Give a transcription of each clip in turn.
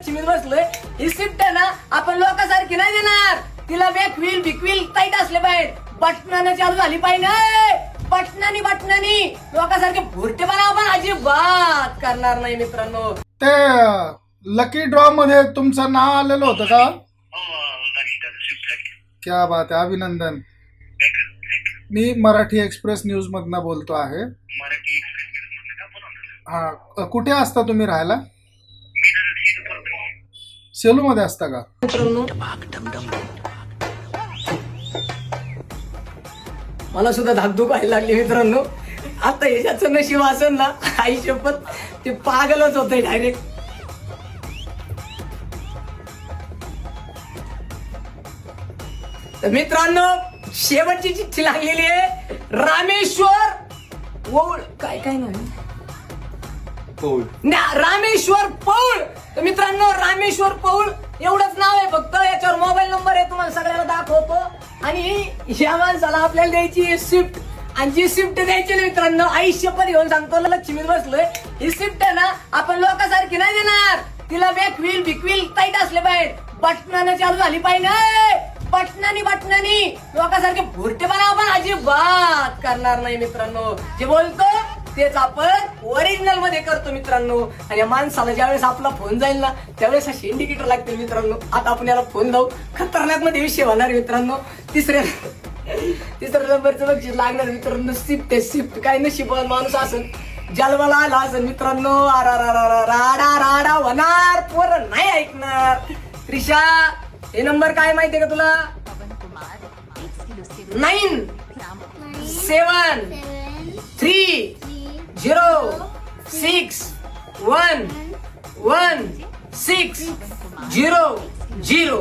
चिमीत बसलोय. ही शिफ्ट आहे ना आपण लोकांसारखी नाही देणार. तिला बॅक व्हील बिकवील टाईट असले पाहिजे बटनाने चालू झाली पाहिजे. बटनानी बटनानी लोकांसारखे भुरटेपणा आपण अजिबात करणार नाही मित्रांनो. ते लकी ड्रॉ मध्ये तुमचं नाव आलेलं होतं का? क्या बात आहे अभिनंदन. मी मराठी एक्सप्रेस न्यूज मधनं बोलतो आहे. हा कुठे असता तुम्ही राहायला? सेलू मध्ये असता का? मित्रांनो मला सुद्धा धाकधूक व्हायला लागली मित्रांनो. आता याच्याचं नशीब असेल ना आई शपथ ते पागलच होतंय डायरेक्ट तर मित्रांनो शेवटची चिठ्ठी लागलेली आहे. रामेश्वर ओळ काय काय नाही? ना- रामेश्वर पौळ. तर मित्रांनो रामेश्वर पौल एवढंच नाव आहे फक्त. याच्यावर मोबाईल नंबर आहे तुम्हाला सगळ्याला दाखवतो. आणि या माणसाला आपल्याला द्यायची स्विफ्ट आणि जी स्विफ्ट द्यायची ना मित्रांनो आयुष्य येऊन घेऊन सांगतो लक्ष्मीत बसलोय. ही स्विफ्ट आहे ना आपण लोकांसारखी नाही देणार. तिला बॅक व्हील बिकविल टाईट असले पाहिजे बटनानं चालू झाली पाहिजे. बटनानी बटनानी लोकांसारखे भुरटेपणा आपण अजिबात करणार नाही मित्रांनो. जे बोलतो तेच आपण ओरिजिनलमध्ये करतो मित्रांनो. आणि या माणसाला ज्यावेळेस आपला फोन जाईल ना त्यावेळेस असे इंडिकेटर लागतील मित्रांनो. आता आपण याला फोन लावू. खतरनाकमध्ये विषय होणार मित्रांनो. तिसऱ्या तिसऱ्या नंबरचं बक्षीस लागणार मित्रांनो. शिफ्ट आहे शिफ्ट काय नशीब माणूस असेल जलवाला आला असेल मित्रांनो. रा राडा राडा होणार पोर नाही ऐकणार त्रिशा हे नंबर काय माहितीये का तुला nine seven three zero six one one six zero zero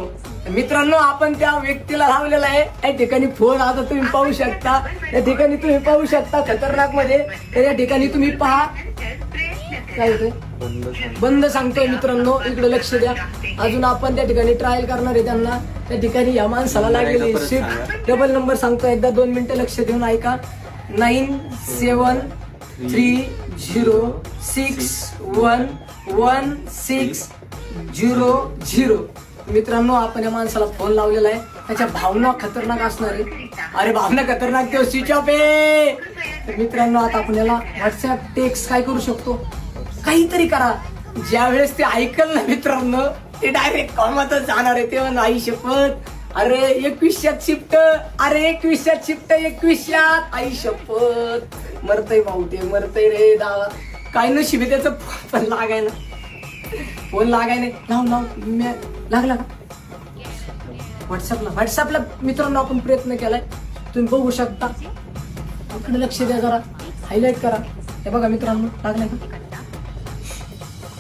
मित्रांनो आपण त्या व्यक्तीला लावलेला आहे. त्या ठिकाणी फोन आता तुम्ही पाहू शकता. त्या ठिकाणी तुम्ही पाहू शकता खतरनाकमध्ये तर या ठिकाणी तुम्ही पहा. काय होतंय? बंद सांगतोय मित्रांनो. इकडे लक्ष द्या. अजून आपण त्या ठिकाणी ट्रायल करणार आहे त्यांना. त्या ठिकाणी या माणसाला लागलेली डबल नंबर सांगतो एकदा दोन मिनिटं लक्ष देऊन ऐका. Nine seven three zero six one one six zero zero मित्रांनो आपण या माणसाला फोन लावलेला आहे. त्याच्या भावना खतरनाक असणार आहे. अरे भावना खतरनाक तो स्विच ऑफ आहे. मित्रांनो आता आपण याला व्हॉट्सअप टेक्स्ट काय करू शकतो? काहीतरी करा. ज्या वेळेस ते ऐकल ना मित्रांनो ते डायरेक्ट कॉमातच जाणार आहे. तेव्हा नाही शपथ अरे एकवीसशेत शिफ्ट अरे एकवीसशेत शिफ्ट एकवीसशेत. आई शपथ. मरतय भाऊ ते मरतय रे दावा. काय नशीब आहे त्याचं फोन पण लागाय ना. फोन लागाय नाही. लाव लाव लागला का? व्हॉट्सअपला व्हॉट्सअपला मित्रांनो आपण प्रयत्न केलाय. तुम्ही बघू शकता. इकडे लक्ष द्या जरा. हायलाईट करा. हे बघा मित्रांनो लागलाय का?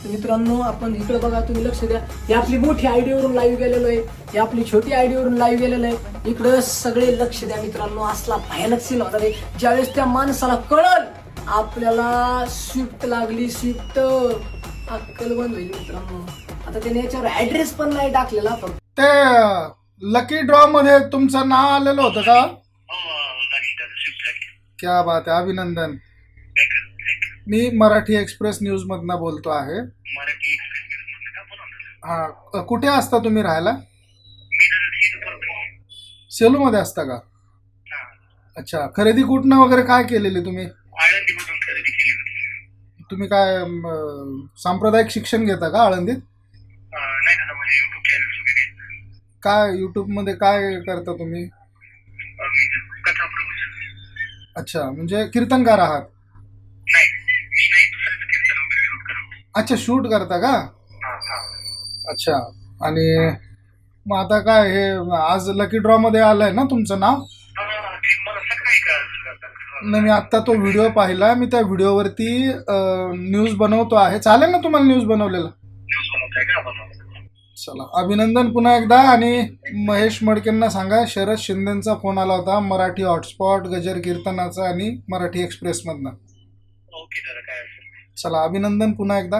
तर मित्रांनो आपण इकडे बघा तुम्ही लक्ष द्या. ही आपली मोठी आयडी वरून लाईव्ह गेलेलो आहे. ही आपली छोटी आयडी वरून लाईव्ह गेलेलो आहे. इकडे सगळे लक्ष द्या मित्रांनो असला भयानक सीन होणार आहे. ज्यावेळेस त्या माणसाला कळल आपल्याला स्विफ्ट लागली स्विफ्ट अक्कल बंद होईल मित्रांनो. आता त्याने याच्यावर ऍड्रेस पण नाही टाकलेला फक्त. ते लकी ड्रॉ मध्ये तुमचं नाव आलेलं होतं का? क्या बात आहे अभिनंदन. मी मराठी एक्सप्रेस न्यूज मधनं बोलतो आहे. हा कुठे असता तुम्ही राहायला? सेलू मध्ये असता का? अच्छा खरेदी कुठनं वगैरे काय केलेली तुम्ही? तुम्ही काय सांप्रदायिक शिक्षण घेता का आळंदीत? काय युट्यूबमध्ये काय करता तुम्ही? अच्छा म्हणजे कीर्तनकार आहात नाही मी नाही दुसऱ्याचं कीर्तन वगैरे शूट करतो अच्छा शूट करता का? अच्छा आणि मग आता काय हे आज लकी ड्रॉ मध्ये आलंय ना तुमचं नाव? नाही मी आता तो व्हिडिओ पाहिला मी त्या व्हिडिओवरती न्यूज बनवतो आहे. चालेल ना तुम्हाला न्यूज बनवलेला? चला अभिनंदन पुन्हा एकदा. आणि महेश मडकेंना सांगा शरद शिंदेचा फोन आला होता मराठी हॉटस्पॉट गजर कीर्तनाचा आणि मराठी एक्सप्रेसमधनं ओके दादा काय चला अभिनंदन पुन्हा एकदा.